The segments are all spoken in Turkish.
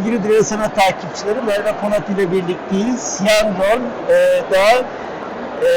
Sevgili Dünya Sanat takipçileri Merve Polat ile birlikteyiz. Yan rol e, da e,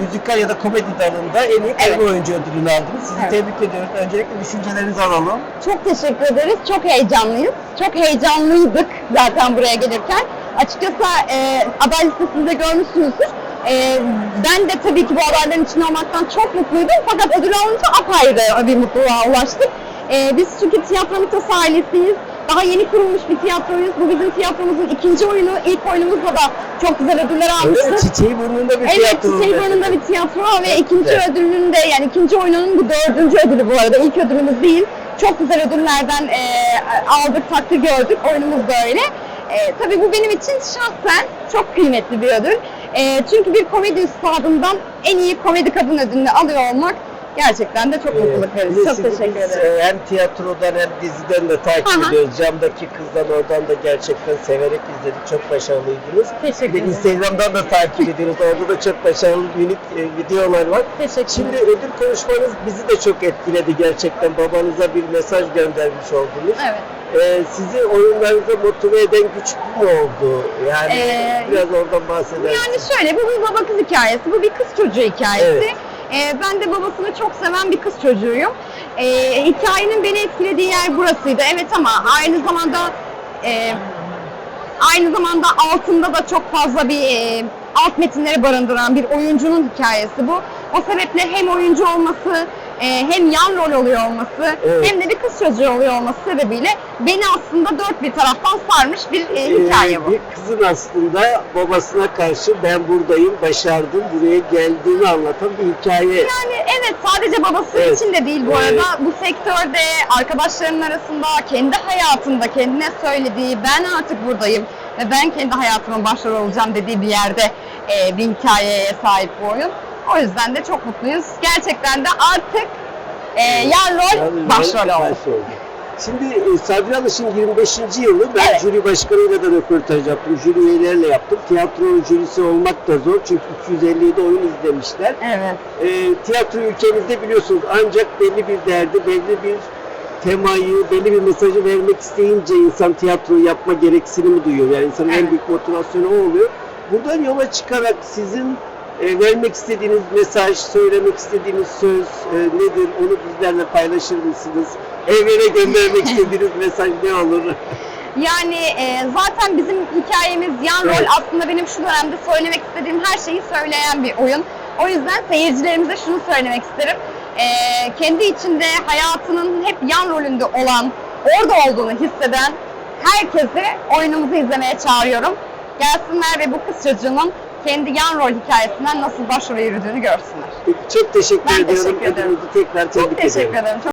müzikal ya da komedi dalında en iyi Evet. oyuncu ödülünü aldınız. Sizi Evet. tebrik ediyoruz. Öncelikle düşüncelerinizi alalım. Çok teşekkür ederiz. Çok heyecanlıyız. Çok heyecanlıydık zaten buraya gelirken. Açıkçası e, aday listesinde görmüşsünüzdür. E, ben de tabii ki bu adayların içinde olmaktan çok mutluydum. Fakat ödül alınca apayrı bir mutluluğa ulaştık. E, biz çünkü tiyatro ailesiyiz. Daha yeni kurulmuş bir tiyatroyuz. Bu bizim tiyatromuzun ikinci oyunu. İlk oyunumuzda da çok güzel ödüller almıştık. çiçeği burnunda bir Evet, tiyatro. Çiçeği Burnunda bir tiyatro ve ikinci güzel. ödülünün de yani ikinci oyunun bu dördüncü ödülü bu arada. İlk ödülümüz değil. Çok güzel ödüllerden e, aldık, takdir gördük. Oyunumuz da öyle. E, tabii bu benim için şahsen çok kıymetli bir ödül. E, çünkü bir komedi üstadından en iyi komedi kadın ödülünü alıyor olmak gerçekten de çok mutluluk Bir verici. Çok teşekkür biz, ederim. e, Hem tiyatrodan hem diziden de takip hı. ediyoruz. Camdaki kızdan oradan da gerçekten severek izledik. Çok başarılıydınız. Teşekkür Bir de ederim. Instagram'dan da takip ediyoruz. Orada da çok başarılı minik e, videolar var. Teşekkür Şimdi ederim. ödül konuşmanız bizi de çok etkiledi gerçekten. Babanıza bir mesaj göndermiş oldunuz. Evet. Ee, sizi oyunlarınıza motive eden güç bu mu oldu? Yani Ee, biraz oradan bahseder Yani misiniz? şöyle bu bir baba kız hikayesi, bu bir kız çocuğu hikayesi. Evet. Ee, ben de babasını çok seven bir kız çocuğuyum. Ee, hikayenin beni etkilediği yer burasıydı. Evet ama aynı zamanda e, aynı zamanda altında da çok fazla bir e, alt metinleri barındıran bir oyuncunun hikayesi bu. O sebeple hem oyuncu olması, e, hem yan rol oluyor olması, Evet. hem de bir kız çocuğu oluyor olması sebebiyle beni aslında dört bir taraftan sarmış bir e, Ee, hikaye bu. bir kızın aslında babasına karşı ben buradayım, başardım, buraya geldiğini anlatan bir hikaye. Yani evet sadece babası Evet. için de değil bu Evet. arada. Bu sektörde arkadaşlarının arasında kendi hayatında kendine söylediği ben artık buradayım ve ben kendi hayatımın başrolü olacağım dediği bir yerde e, bir hikayeye sahip bu oyun. O yüzden de çok mutluyuz. Gerçekten de artık e, yan rol başrol oldu. Şimdi e, Sabri Alış'ın 25. yılı ben Evet. jüri başkanıyla da röportaj yaptım. Jüri üyelerle yaptım. Tiyatro jürisi olmak da zor çünkü 257 oyun izlemişler. Evet. E, tiyatro ülkemizde biliyorsunuz ancak belli bir derdi, belli bir temayı, belli bir mesajı vermek isteyince insan tiyatroyu yapma gereksinimi duyuyor. Yani insanın en Evet. büyük motivasyonu o oluyor. Buradan yola çıkarak sizin e, vermek istediğiniz mesaj, söylemek istediğiniz söz e, nedir? Onu bizlerle paylaşır mısınız? Evrene göndermek istediğiniz mesaj ne olur? Yani e, zaten bizim hikayemiz yan rol Evet. aslında benim şu dönemde söylemek istediğim her şeyi söyleyen bir oyun. O yüzden seyircilerimize şunu söylemek isterim. E, kendi içinde hayatının hep yan rolünde olan, orada olduğunu hisseden herkesi oyunumuzu izlemeye çağırıyorum. Gelsinler ve bu kız çocuğunun kendi yan rol hikayesinden nasıl başrole yürüdüğünü görsünler. Çok teşekkür Ben ediyorum. teşekkür ederim. Tekrar tebrik Çok teşekkür ederim. ederim. Çok